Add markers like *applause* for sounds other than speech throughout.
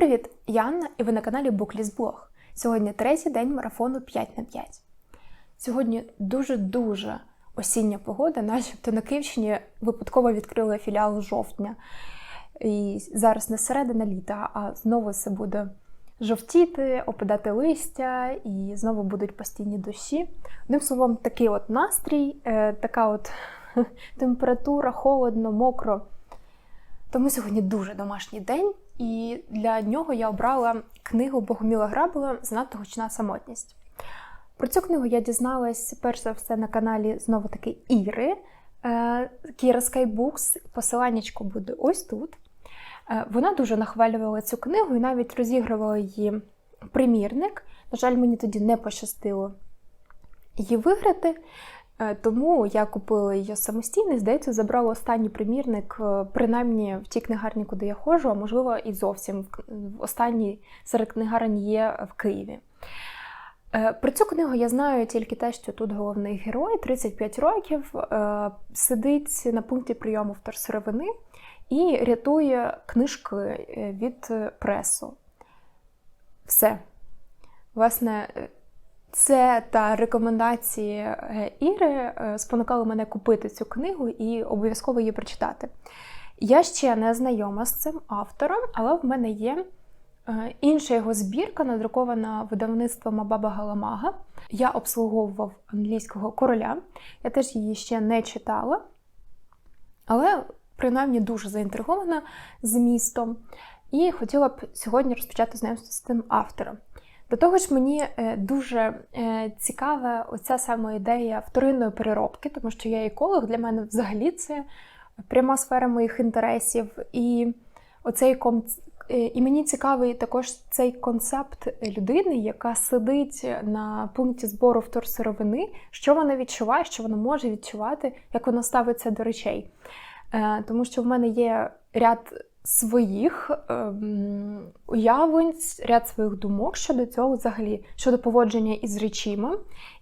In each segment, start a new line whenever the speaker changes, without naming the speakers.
Привіт! Я Анна і ви на каналі Blog. Сьогодні третій день марафону 5 на 5. Сьогодні дуже-дуже осіння погода, начебто на Київщині випадково відкрили філіал жовтня. І зараз не середина літа, а знову все буде жовтіти, опадати листя, і знову будуть постійні дощі. Одним словом, такий от настрій, е, така от *laughs* температура, холодно, мокро. Тому сьогодні дуже домашній день, і для нього я обрала книгу Богоміла Грабова Занадто гучна самотність. Про цю книгу я дізналась перш за все на каналі знову таки Іри е, Кіра Skybooks. Посиланнячко буде ось тут. Е, Вона дуже нахвалювала цю книгу і навіть розігрувала її примірник. На жаль, мені тоді не пощастило її виграти. Е, Тому я купила її самостійно здається, забрала останній примірник, е, принаймні в тій книгарні, куди я ходжу, а можливо і зовсім в останній серед книгарень є в Києві. Е, Про цю книгу я знаю тільки те, що тут головний герой 35 років, е, сидить на пункті прийому вторсировини і рятує книжки е, від е, пресу. Все. Власне, е, це та рекомендації е, Іри е, спонукали мене купити цю книгу і обов'язково її прочитати. Я ще не знайома з цим автором, але в мене є е, інша його збірка, надрукована видавництвом Абаба Галамага. Я обслуговував англійського короля. Я теж її ще не читала, але принаймні дуже заінтригована змістом. І хотіла б сьогодні розпочати знайомство з тим автором. До того ж, мені е, дуже е, цікава оця сама ідея вторинної переробки, тому що я еколог, для мене взагалі це пряма сфера моїх інтересів. І оцей кон... е, і мені цікавий також цей концепт людини, яка сидить на пункті збору вторсировини, що вона відчуває, що вона може відчувати, як вона ставиться до речей. Тому що в мене є ряд своїх ем, уявлень, ряд своїх думок щодо цього, взагалі, щодо поводження із речима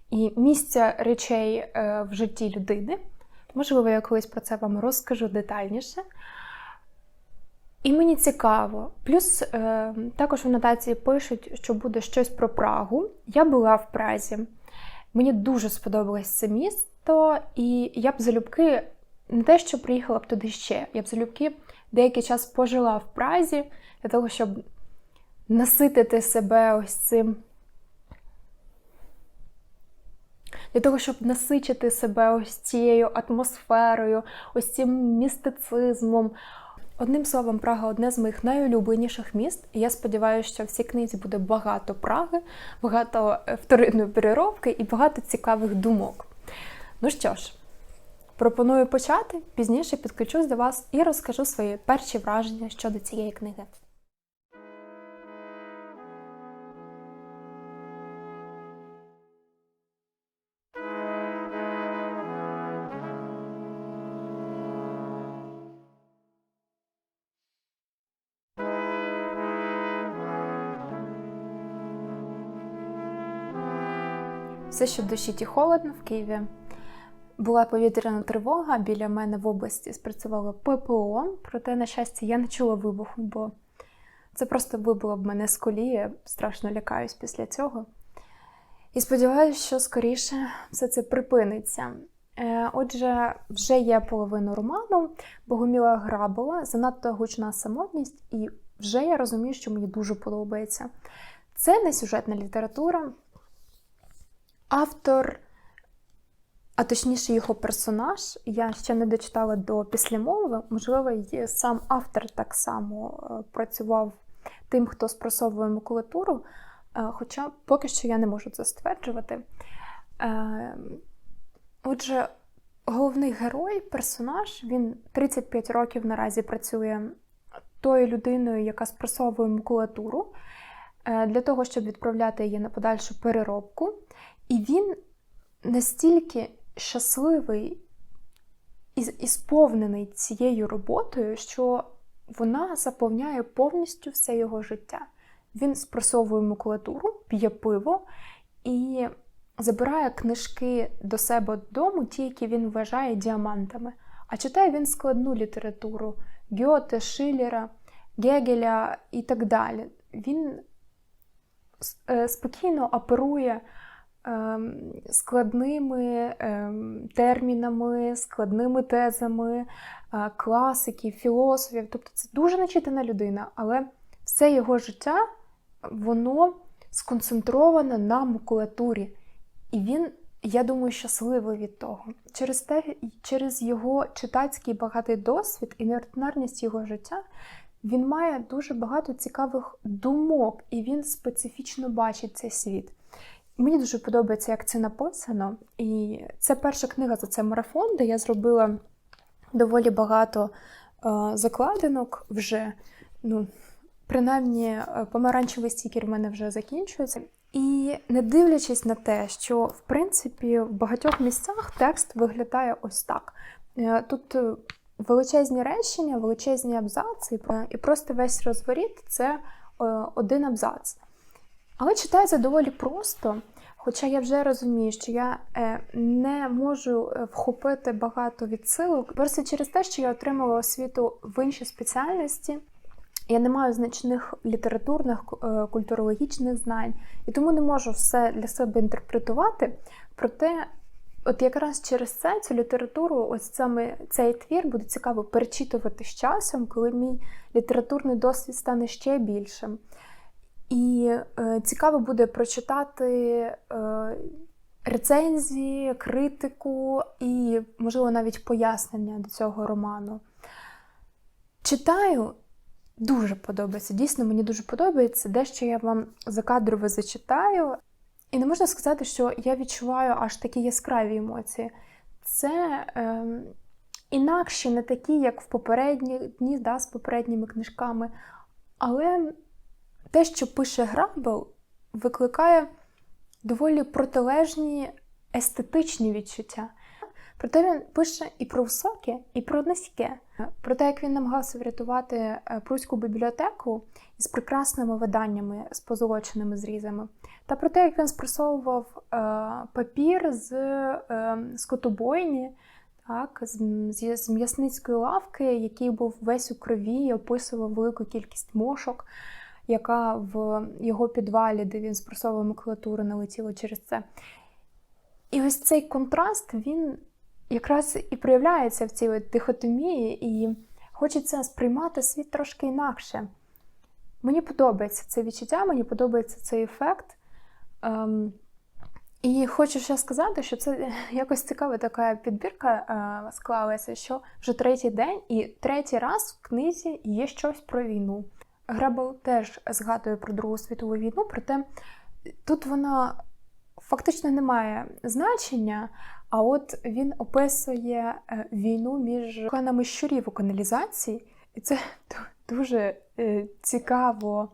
і місця речей е, в житті людини. Можливо, я колись про це вам розкажу детальніше. І мені цікаво. Плюс е, також в нотації пишуть, що буде щось про Прагу. Я була в Празі. Мені дуже сподобалось це місто, і я б залюбки не те, що приїхала б туди ще, я б залюбки деякий час пожила в Празі для того, щоб наситити себе ось цим. Для того, щоб насичити себе ось цією атмосферою, ось цим містицизмом. Одним словом, Прага одне з моїх найулюбленіших міст. І я сподіваюся, що в цій книзі буде багато Праги, багато е, вторинної переробки і багато цікавих думок. Ну що ж, пропоную почати. Пізніше підключусь до вас і розкажу свої перші враження щодо цієї книги. Все ще в душі ті холодно в Києві. Була повітряна тривога, біля мене в області спрацювало ППО, проте, на щастя, я не чула вибуху, бо це просто вибило б мене з колії, страшно лякаюсь після цього. І сподіваюся, що скоріше все це припиниться. Е, Отже, вже є половину роману Богоміла Грабова, занадто гучна самотність, і вже я розумію, що мені дуже подобається. Це не сюжетна література. Автор а точніше його персонаж. Я ще не дочитала до післямови. Можливо, і сам автор так само е, працював тим, хто спросовує макулатуру, е, хоча поки що я не можу це стверджувати. Е, Отже, головний герой, персонаж, він 35 років наразі працює тою людиною, яка спросовує макулатуру, для того, щоб відправляти її на подальшу переробку. І він настільки щасливий і і сповнений цією роботою, що вона заповняє повністю все його життя. Він спросовує макулатуру, п'є пиво і забирає книжки до себе додому, ті, які він вважає діамантами. А читає він складну літературу Гьоте, Шиллера. Гегеля і так далі. Він е, спокійно оперує складними ем, термінами, складними тезами е, класиків, філософів. Тобто це дуже начитана людина, але все його життя воно сконцентроване на макулатурі. І він, я думаю, щасливий від того. Через те, через його читацький багатий досвід і неординарність його життя, він має дуже багато цікавих думок, і він специфічно бачить цей світ. Мені дуже подобається, як це написано. І це перша книга за цей марафон, де я зробила доволі багато е, закладинок вже. Ну, принаймні, е, помаранчевий стікер в мене вже закінчується. І не дивлячись на те, що в принципі в багатьох місцях текст виглядає ось так. Е, Тут величезні речення, величезні абзаци, і просто весь розворіт це один абзац. Але читається доволі просто, хоча я вже розумію, що я е, не можу е, вхопити багато відсилок, просто через те, що я отримала освіту в іншій спеціальності. Я не маю значних літературних, е, культурологічних знань, і тому не можу все для себе інтерпретувати. Проте, от якраз через це цю літературу, ось саме цей твір буде цікаво перечитувати з часом, коли мій літературний досвід стане ще більшим. І е, цікаво буде прочитати е, рецензії, критику і, можливо, навіть пояснення до цього роману. Читаю, дуже подобається. Дійсно, мені дуже подобається. Дещо я вам закадрово зачитаю. І не можна сказати, що я відчуваю аж такі яскраві емоції. Це е, інакше, не такі, як в попередні дні да, з попередніми книжками. Але те, що пише Грабел, викликає доволі протилежні естетичні відчуття. Проте він пише і про високе, і про низьке. Про те, як він намагався врятувати е, Пруську бібліотеку із прекрасними виданнями, з позолоченими зрізами, та про те, як він спресовував е, папір з е, скотобойні, так, з м'ясницької лавки, який був весь у крові і описував велику кількість мошок, яка в його підвалі, де він спресовував макулатуру, налетіла через це. І ось цей контраст, він якраз і проявляється в цій дихотомії, і хочеться сприймати світ трошки інакше. Мені подобається це відчуття, мені подобається цей ефект. Ем, і хочу ще сказати, що це *laughs* якось цікава така підбірка е, склалася, що вже третій день і третій раз в книзі є щось про війну. Грабел теж згадує про Другу світову війну, проте тут вона фактично не має значення, а от він описує е, війну між кланами щурів у каналізації, і це дуже е, цікаво.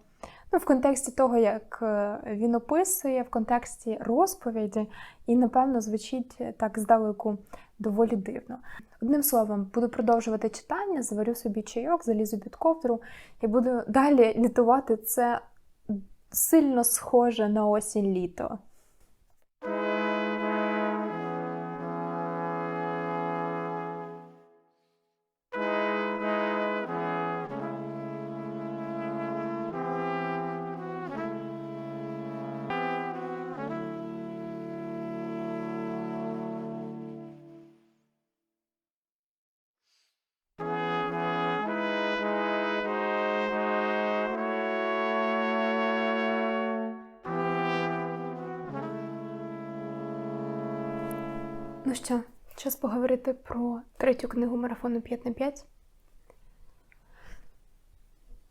Ну, в контексті того, як е, він описує, в контексті розповіді, і, напевно, звучить так здалеку доволі дивно. Одним словом, буду продовжувати читання, заварю собі чайок, залізу під ковдру і буду далі літувати це сильно схоже на осінь літо. Ну що, час поговорити про третю книгу марафону 5 на 5.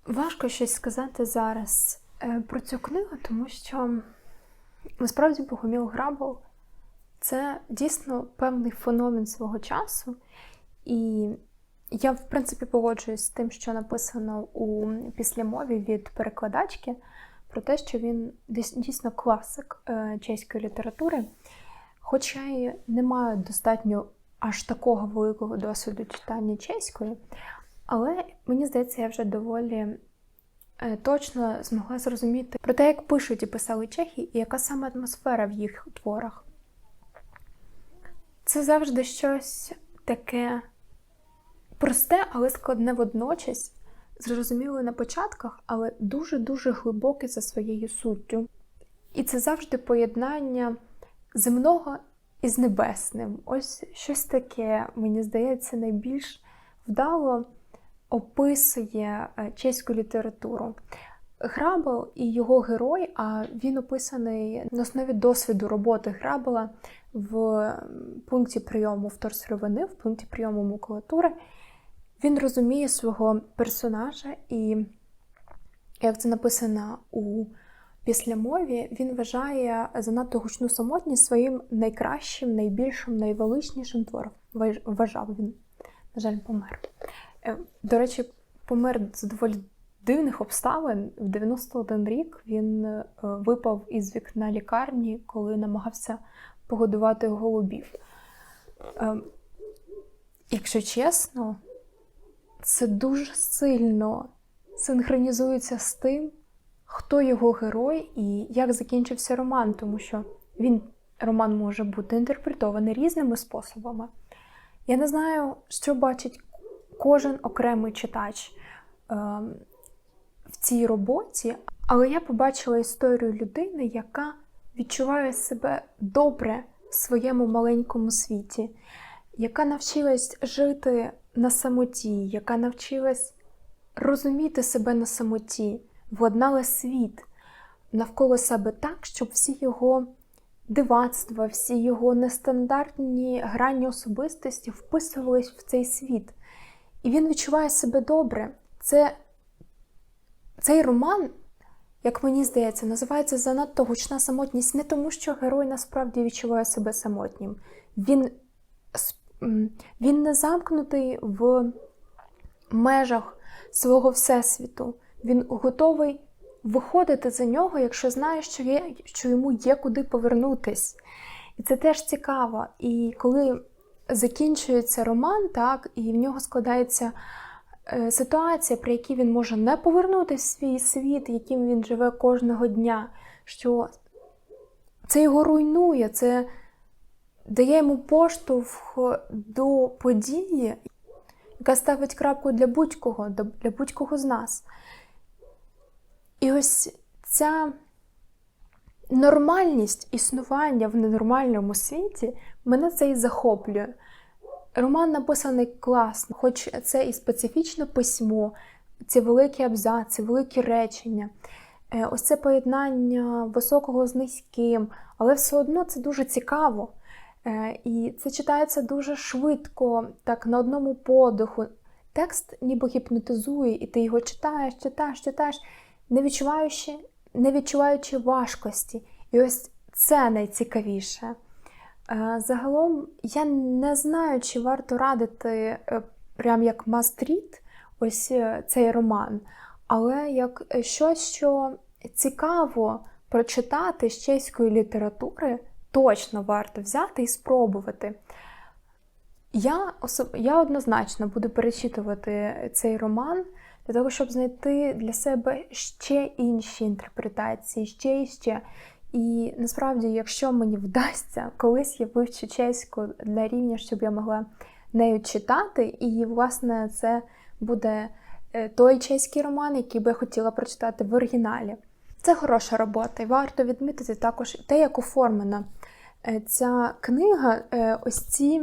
Важко щось сказати зараз е, про цю книгу, тому що насправді Богоміл Грабов це дійсно певний феномен свого часу. І я, в принципі, погоджуюсь з тим, що написано у післямові від перекладачки, про те, що він дійсно класик е, чеської літератури. Хоча й не маю достатньо аж такого великого досвіду читання чеської, але мені здається, я вже доволі е, точно змогла зрозуміти про те, як пишуть і писали чехи, і яка саме атмосфера в їх творах. Це завжди щось таке просте, але складне водночас, зрозуміле на початках, але дуже-дуже глибоке за своєю суттю. І це завжди поєднання земного із небесним. Ось щось таке, мені здається, найбільш вдало описує е, чеську літературу. Грабел і його герой, а він описаний на основі досвіду роботи Грабела в пункті прийому вторсировини, в пункті прийому макулатури. Він розуміє свого персонажа, і, як це написано у післямові, він вважає занадто гучну самотність своїм найкращим, найбільшим, найвеличнішим твором. Вважав він, на жаль, помер. Е, до речі, помер з доволі дивних обставин. В 91 рік він е, випав із вікна лікарні, коли намагався погодувати голубів. Е, якщо чесно, це дуже сильно синхронізується з тим, хто його герой і як закінчився роман, тому що він, роман може бути інтерпретований різними способами. Я не знаю, що бачить кожен окремий читач е, в цій роботі, але я побачила історію людини, яка відчуває себе добре в своєму маленькому світі, яка навчилась жити на самоті, яка навчилась розуміти себе на самоті, владнала світ навколо себе так, щоб всі його дивацтва, всі його нестандартні грані особистості вписувались в цей світ. І він відчуває себе добре. Це, Цей роман, як мені здається, називається занадто гучна самотність не тому, що герой насправді відчуває себе самотнім. Він він не замкнутий в межах свого всесвіту. Він готовий виходити за нього, якщо знає, що є, що йому є куди повернутись. І це теж цікаво. І коли закінчується роман, так, і в нього складається е, ситуація, при якій він може не повернути в свій світ, яким він живе кожного дня, що це його руйнує, це дає йому поштовх до події, яка ставить крапку для будь-кого, для будь-кого з нас. І ось ця нормальність існування в ненормальному світі мене це і захоплює. Роман написаний класно, хоч це і специфічне письмо, ці великі абзаци, великі речення. Е, ось це поєднання високого з низьким, але все одно це дуже цікаво. Е, і це читається дуже швидко, так на одному подиху. Текст ніби гіпнотизує, і ти його читаєш, читаєш, читаєш, не відчуваючи, не відчуваючи важкості. І ось це найцікавіше. Е, загалом я не знаю, чи варто радити е, прям як мастріт ось цей роман, але як щось, що цікаво прочитати з чеської літератури точно варто взяти і спробувати. Я особ... я однозначно буду перечитувати цей роман для того, щоб знайти для себе ще інші інтерпретації, ще і ще. І насправді, якщо мені вдасться, колись я вивчу чеську для рівня, щоб я могла нею читати, і, власне, це буде е, той чеський роман, який би я хотіла прочитати в оригіналі. Це хороша робота, і варто відмітити також те, як оформлена е, ця книга, е, ось ці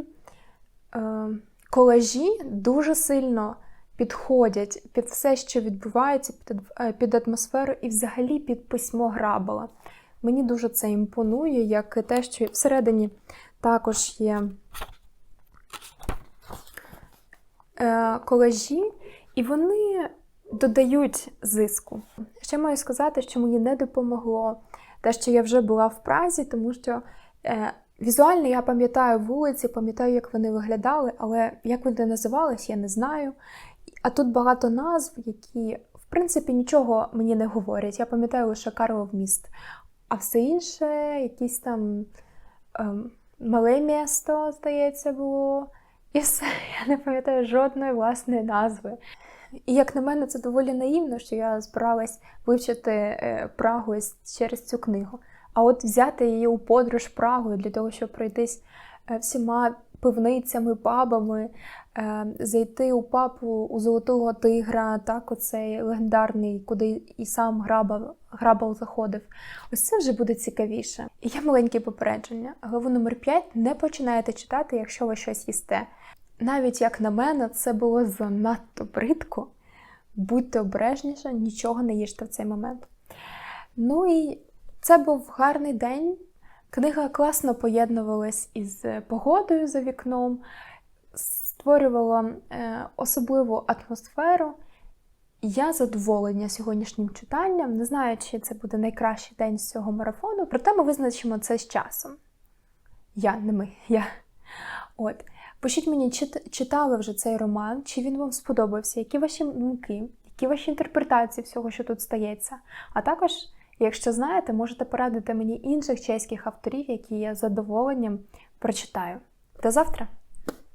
колажі дуже сильно підходять під все, що відбувається, під атмосферу і взагалі під письмо Грабала. Мені дуже це імпонує, як і те, що всередині також є колажі, і вони додають зиску. Ще маю сказати, що мені не допомогло те, що я вже була в Празі, тому що е, візуально я пам'ятаю вулиці, пам'ятаю, як вони виглядали, але як вони називались, я не знаю. А тут багато назв, які, в принципі, нічого мені не говорять. Я пам'ятаю лише Карлов міст. А все інше, якісь там ем, мале місто, здається, було. І все, *laughs* я не пам'ятаю жодної власної назви. І як на мене, це доволі наївно, що я збиралась вивчити е, Прагу через цю книгу. А от взяти її у подорож Прагою для того, щоб пройтись е, всіма пивницями, пабами, е, зайти у паб у Золотого Тигра, так, оцей легендарний, куди і сам Грабал, Грабал заходив. Ось це вже буде цікавіше. І є маленьке попередження. Главу номер 5 не починаєте читати, якщо ви щось їсте. Навіть як на мене, це було занадто бридко. Будьте обережніше, нічого не їжте в цей момент. Ну і це був гарний день. Книга класно поєднувалась із погодою за вікном, створювала е, особливу атмосферу. Я задоволення сьогоднішнім читанням. Не знаю, чи це буде найкращий день з цього марафону, проте ми визначимо це з часом. Я, не ми, я. От. Пишіть мені, чи читали вже цей роман, чи він вам сподобався, які ваші думки, які ваші інтерпретації всього, що тут стається. А також, якщо знаєте, можете порадити мені інших чеських авторів, які я задоволенням прочитаю. До завтра!